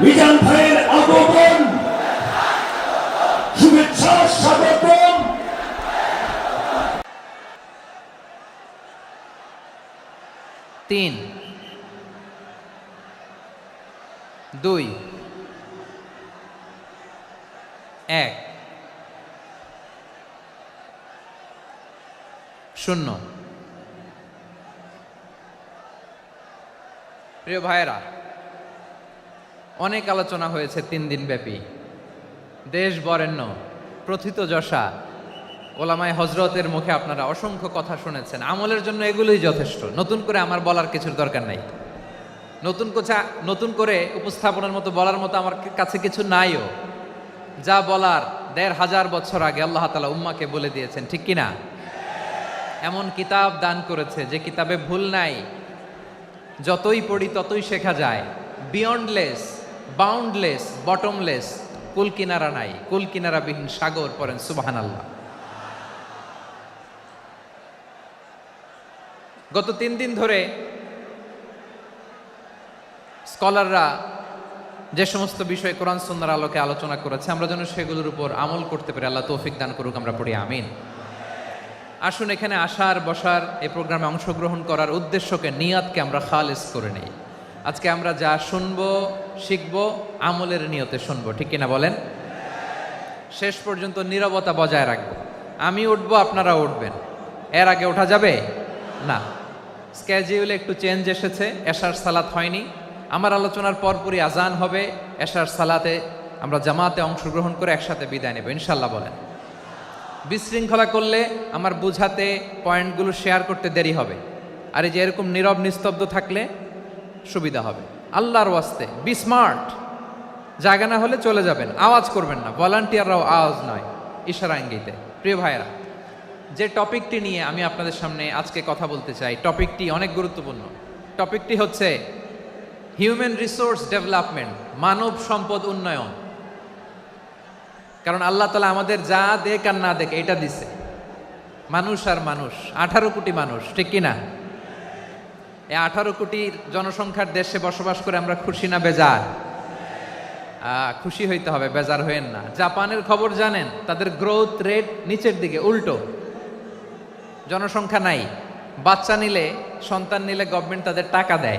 মিজান ভাইয়ের আগমন শুভেচ্ছা স্বাগতম তিন দুই এক। শূন্য। প্রিয় ভাইরা অনেক আলোচনা হয়েছে তিন দিন ব্যাপী। দেশ বরেণ্য, প্রথিত যশা, ওলামায় হজরতের মুখে আপনারা অসংখ্য কথা শুনেছেন। আমলের জন্য এগুলোই যথেষ্ট। নতুন করে আমার বলার কিছুর দরকার নাই। নতুন কোচা নতুন করে উপস্থাপনের মতো বলার মতো আমার কাছে কিছু নাইও। যা বলার দেড় হাজার বছর আগে আল্লাহ তালা উম্মাকে বলে দিয়েছেন, ঠিক কিনা? এমন কিতাব দান করেছে যে কিতাবে ভুল নাই। যতই পড়ি ততই শেখা যায়। বিয়ন্ডলেস বাউন্ডলেস বটমলেস কুল কিনারা নাই। কুল কিনারাবিহীন সাগর পড়েন সুবাহান আল্লাহ গত তিন দিন ধরে স্কলাররা যে সমস্ত বিষয়ে কোরআন সুন্দর আলোকে আলোচনা করেছে, আমরা যেন সেগুলোর উপর আমল করতে পারি। আল্লাহ তৌফিক দান করুক, আমরা পড়ি, আমিন। আসুন এখানে আসার, বসার এই প্রোগ্রামে অংশগ্রহণ করার উদ্দেশ্যকে, নিয়াতকে আমরা খালেস করে নেই। আজকে আমরা যা শুনব, শিখব, আমলের নিয়তে শুনব, ঠিক কিনা বলেন? শেষ পর্যন্ত নীরবতা বজায় রাখব। আমি উঠবো, আপনারা উঠবেন। এর আগে ওঠা যাবে? না। স্ক্যাজিউলে একটু চেঞ্জ এসেছে এশার সালাত হয়নি। আমার আলোচনার পরপরই আজান হবে, এশার সালাতে আমরা জামাতে অংশগ্রহণ করে একসাথে বিদায় নেব ইনশাল্লাহ বলেন। বিশৃঙ্খলা করলে আমার বুঝাতে পয়েন্টগুলো শেয়ার করতে দেরি হবে। আর এই যে এরকম নীরব নিস্তব্ধ থাকলে সুবিধা হবে। আল্লাহর ওয়াস্তে বি স্মার্ট জায়গা না হলে চলে যাবেন, আওয়াজ করবেন না, ভলান্টিয়াররাও আওয়াজ নয়, ইশারা ইঙ্গিতে। প্রিয় ভাইরা যে টপিকটি নিয়ে আমি আপনাদের সামনে আজকে কথা বলতে চাই, টপিকটি অনেক গুরুত্বপূর্ণ। টপিকটি হচ্ছে হিউম্যান রিসোর্স ডেভেলপমেন্ট মানব সম্পদ উন্নয়ন। কারণ আল্লাহ তালা আমাদের যা দেখ আর না দেখ এটা দিছে। মানুষ আর মানুষ, আঠারো কোটি মানুষ, ঠিক কিনা? এই আঠারো কোটির জনসংখ্যার দেশে বসবাস করে আমরা খুশি না বেজার? খুশি হইতে হবে, বেজার হইেন না। জাপানের খবর জানেন, তাদের গ্রোথ রেট নিচের দিকে, উল্টো। জনসংখ্যা নাই। বাচ্চা নিলে, সন্তান নিলে গভর্নমেন্ট তাদের টাকা দেয়।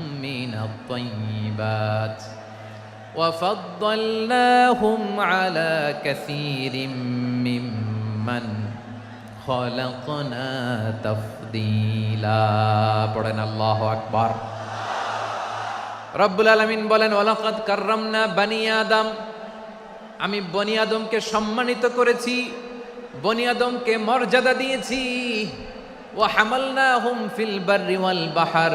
من الطيبات وفضلناهم على كثير ممن خلقنا تفضيلا পড়েন আল্লাহ আকবার রব্বুল আলমিন বলেন ওলাকাত কার্রামনা বানি আদম আমি বনি আদমকে সম্মানিত করেছি বনি আদমকে মর্যাদা দিয়েছি ও হামালনা হুম ফিল বার্রি ওয়াল বাহার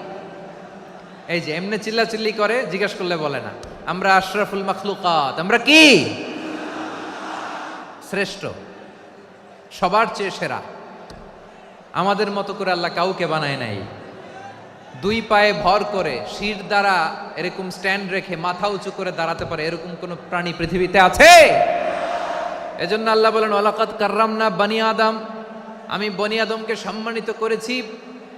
এই যে, এমনি চিল্লাচিল্লি করে জিজ্ঞেস করলে বলে না। আমরা আশরাফুল মখলুকাত। আমরা কি? শ্রেষ্ঠ। সবার চেয়ে সেরা। আমাদের মতো করে আল্লাহ কাউকে বানায় নাই। দুই পায়ে ভর করে শির দ্বারা এরকম স্ট্যান্ড রেখে মাথা উঁচু করে দাঁড়াতে পারে এরকম কোন প্রাণী পৃথিবীতে আছে? এজন্য আল্লাহ বলেন ওলাকাত কার্রাম না বানি আদম। আমি বনি আদমকে সম্মানিত করেছি।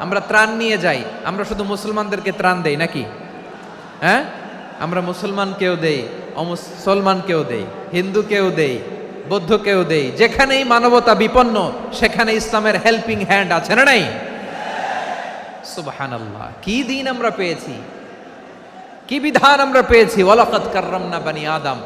আমরা ত্রাণ নিয়ে যাই। আমরা শুধু মুসলমানদেরকে ত্রাণ দেই নাকি? হ্যাঁ? আমরা মুসলমানকেও দেই অমুসলমানকেও দেই হিন্দুকেও দেই বৌদ্ধকেও দেই। যেখানেই মানবতা বিপন্ন, সেখানে ইসলামের হেল্পিং হ্যান্ড আছে না নাই? সুবহানাল্লাহ। কি দিন আমরা পেয়েছি? কি বিধান আমরা পেয়েছি? ওয়ালাকাত কাররামনা বানি আদম।